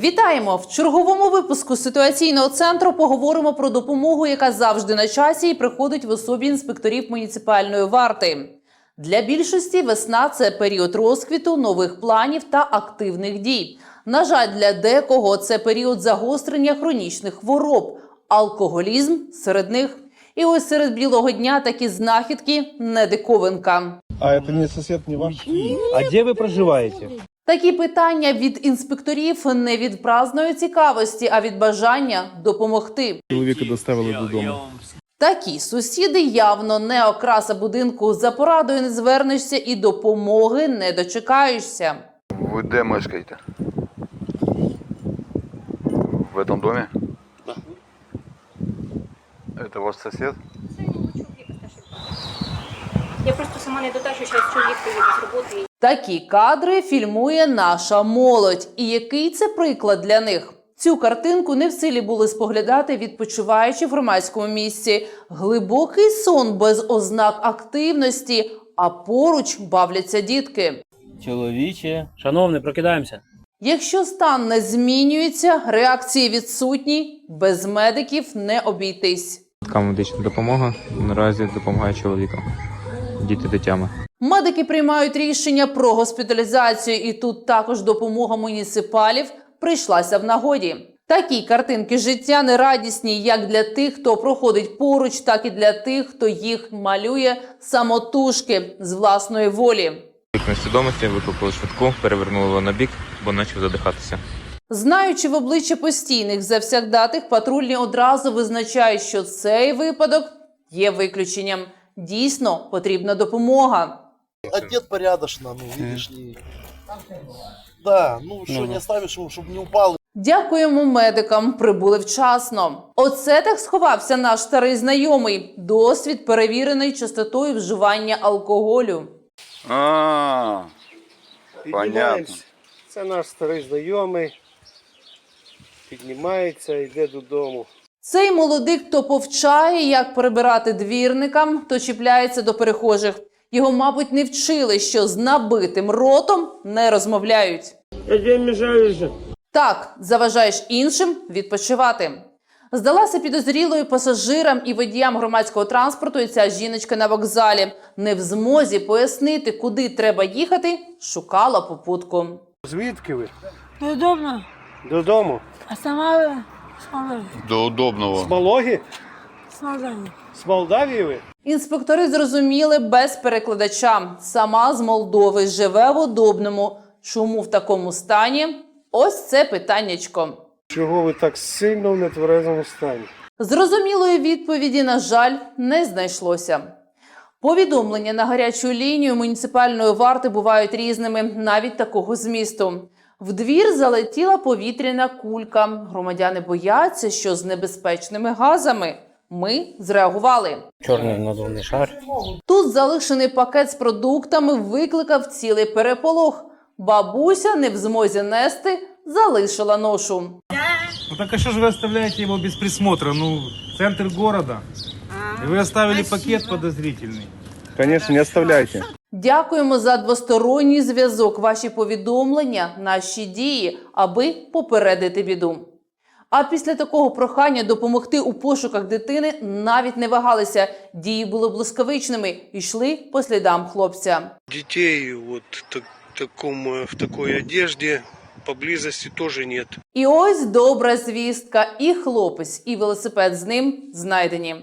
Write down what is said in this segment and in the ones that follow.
Вітаємо в черговому випуску ситуаційного центру. Поговоримо про допомогу, яка завжди на часі і приходить в особі інспекторів муніципальної варти. Для більшості весна це період розквіту, нових планів та активних дій. На жаль, для декого це період загострення хронічних хвороб, алкоголізм серед них. І ось серед білого дня такі знахідки не диковинка. А это не сосед, не ваш? А где вы проживаете? Такі питання від інспекторів не від праздної цікавості, а від бажання допомогти. Чоловіка доставили додому. Такі сусіди явно не окраса будинку. За порадою не звернешся і допомоги не дочекаєшся. Ви де мешкаєте? В этом доме? Да. Это ваш сосед? Я просто сама не дотачу, зараз чоловік приїде з роботи. Такі кадри фільмує наша молодь. І який це приклад для них? Цю картинку не в силі були споглядати, відпочиваючи в громадському місці. Глибокий сон без ознак активності, а поруч бавляться дітки. Чоловіче. Шановний, прокидаємося. Якщо стан не змінюється, реакції відсутні, без медиків не обійтись. Така медична допомога наразі допомагає чоловікам, діти дитями. Медики приймають рішення про госпіталізацію, і тут також допомога муніципалів прийшлася в нагоді. Такі картинки життя нерадісні як для тих, хто проходить поруч, так і для тих, хто їх малює самотужки з власної волі. Вікна свідомості викликали швидку, перевернули його на бік, бо почав задихатися. Знаючи в обличчя постійних завсягдатих, патрульні одразу визначають, що цей випадок є виключенням. Дійсно потрібна допомога. Одет порядочно, ну, видишь ли. Да, ну что, не оставишь его, чтобы не упал. Дякуємо медикам, прибули вчасно. Оце так сховався наш старий знайомий. Досвід перевірений частотою вживання алкоголю. А, понятно. Піднімаємось. Це наш старий знайомий. Піднімається, йде додому. Цей молодик то повчає, як прибирати двірникам, то чіпляється до перехожих. Його, мабуть, не вчили, що з набитим ротом не розмовляють. Я. Так, заважаєш іншим відпочивати. Здалася підозрілою пасажирам і водіям громадського транспорту. І ця жіночка на вокзалі не в змозі пояснити, куди треба їхати, шукала попутку. Звідки ви? Неудобно. Додому. А сама. До З удобного. Малоги? С Молдавии. З Молдавії ви? Інспектори зрозуміли без перекладача. Сама з Молдови живе в удобному. Чому в такому стані? Ось це питаннячко. Чого ви так сильно в нетверезому стані? Зрозумілої відповіді, на жаль, не знайшлося. Повідомлення на гарячу лінію муніципальної варти бувають різними, навіть такого змісту. В двір залетіла повітряна кулька. Громадяни бояться, що з небезпечними газами. Ми зреагували. Чорний надувний шар. Тут залишений пакет з продуктами викликав цілий переполох. Бабуся не в змозі нести, залишила ношу. Ну так а что же вы оставляете его без присмотра? Ну, центр города. И вы оставили пакет подозрительный. Конечно, не оставляйте. Дякуємо за двосторонній зв'язок. Ваші повідомлення, наші дії, аби попередити біду. А після такого прохання допомогти у пошуках дитини навіть не вагалися. Дії були блискавичними, йшли по слідам хлопця. Детей вот так, таком, э, в такой одежде поблизости тоже нет. І ось добра звістка. І хлопець, і велосипед з ним знайдені.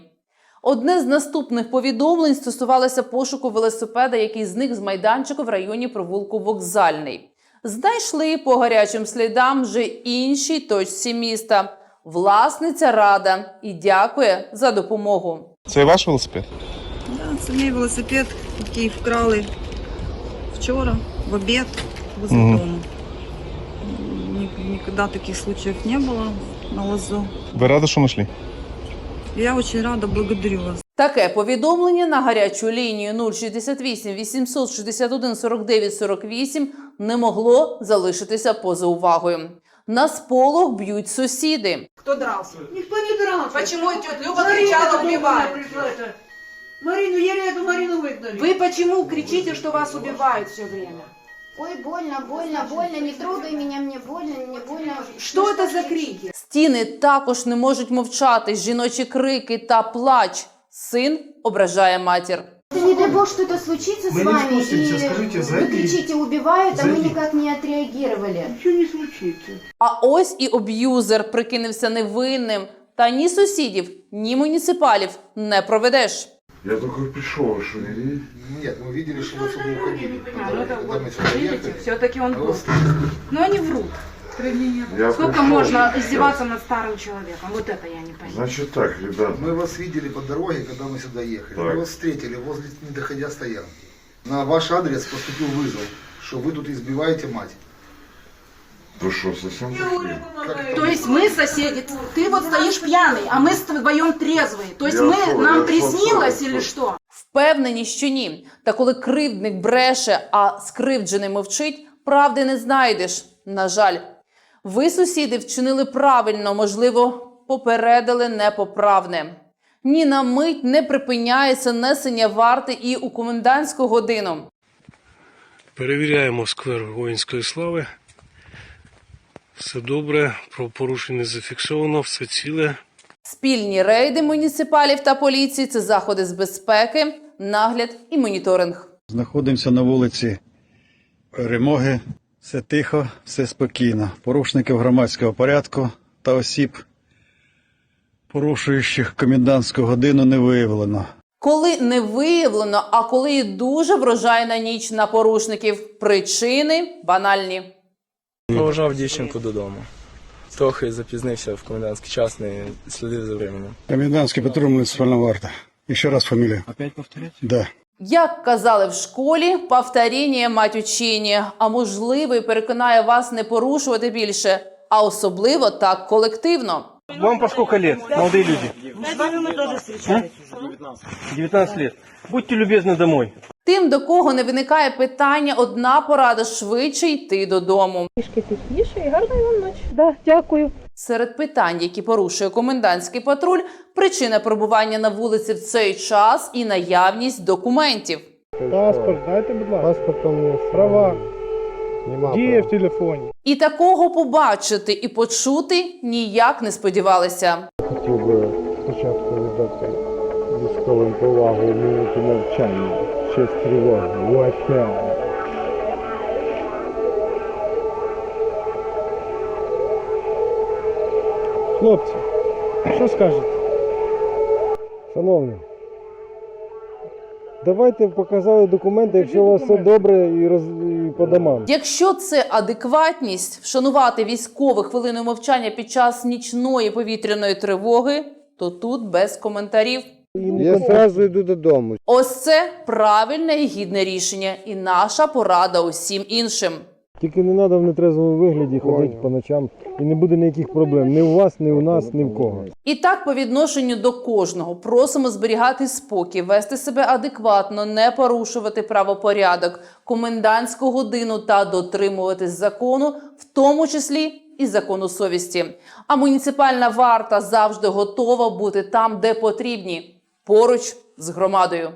Одне з наступних повідомлень стосувалося пошуку велосипеда, який зник з майданчику в районі провулку Вокзальний. Знайшли по гарячим слідам вже іншій точці міста. Власниця рада і дякує за допомогу. Це ваш велосипед? Да, це мій велосипед, який вкрали вчора в обід возле Мгм. дому. Ні- Никогда таких случаев не было на лазу. Ви раді, що знайшли? Я очень рада, благодарю вас. Таке повідомлення на гарячу лінію 068 861 49 48 не могло залишитися поза увагою. На сполох б'ють сусіди. Кто дрался? Никто не дрался. Почему тетя Люба кричала убивают? Марину, еле эту Марину выгнали. Вы почему кричите, что вас убивают все время? Ой, больно, больно, больно, не трогай меня, мне больно, мне больно. Что это за крики? Стіни також не можуть мовчати. Жіночі крики та плач. Син ображає матір. Да не дай бог что-то случится с вами, и вы кричите, убивают, а мы никак не отреагировали. А ось і об'юзер прикинувся невинним. Та ні сусідів, ні муніципалів не проведеш. Я только пришел, что не Нет, мы видели, что вы отсюда уходили. А, ну это Когда вот, мы сюда видите, ехали. все-таки он вы был. Но они врут. Я Сколько пришел можно сейчас. издеваться над старым человеком? Вот это я не понимаю. Значит так, ребята. Мы вас видели по дороге, когда мы сюда ехали. Так. Мы вас встретили возле, не доходя стоянки. На ваш адрес поступил вызов, что вы тут избиваете мать. Вы что, совсем То есть мы соседи, ты вот стоишь пьяный, а мы вдвоем трезвые. То есть Я мы, что, нам я приснилось что, или что? что? Впевнені, що ні. Та коли кривдник бреше, а скривджений мовчить, правди не знайдеш. На жаль, ви, сусіди, вчинили правильно, можливо, попередили непоправне. Ні на мить не припиняється несення варти і у комендантську годину. Перевіряємо сквер воїнської слави. Все добре, правопорушень не зафіксовано, все ціле. Спільні рейди муніципалів та поліції це заходи з безпеки, нагляд і моніторинг. Знаходимося на вулиці Перемоги. Все тихо, все спокійно. Порушників громадського порядку та осіб, порушуючих комендантську годину, не виявлено. Коли не виявлено, а коли і дуже врожайна ніч на порушників, причини банальні. Провожав дівчинку додому. Трохи запізнився в комендантський час, не слідив за временем. Комендантський патруль муніципальна варта. І ще раз фамілію. Опять повторять? Да. Як казали в школі, повторіння мать учіння, а можливо, і переконає вас не порушувати більше, а особливо так колективно. Вам по сколько лет, молодые люди? 19 лет. Будьте любезны домой. Тим, до кого не виникає питання, одна порада швидше йти додому. Трішки тихіше і гарної вам ночі. Да, дякую. Серед питань, які порушує комендантський патруль, причина перебування на вулиці в цей час і наявність документів. Паспорт, дайте, будь ласка. Паспорт у. Права. Діє в телефоні. І такого побачити і почути ніяк не сподівалися. Хотів би спочатку віддати військовим повагу минуту мовчання. Честь тривоги. Ватя. Хлопці, що скажете? Шановні, давайте показали документи, якщо у вас все добре і, роз... і по домам. Якщо це адекватність вшанувати військових хвилиною мовчання під час нічної повітряної тривоги, то тут без коментарів. Я одразу йду додому. Ось це правильне і гідне рішення, і наша порада усім іншим. Тільки не треба в нетрезвому вигляді ходити по ночам і не буде ніяких проблем. Ні у вас, ні у нас, ні в кого. І так, по відношенню до кожного, просимо зберігати спокій, вести себе адекватно, не порушувати правопорядок, комендантську годину та дотримуватись закону, в тому числі і закону совісті. А муніципальна варта завжди готова бути там, де потрібні, поруч з громадою.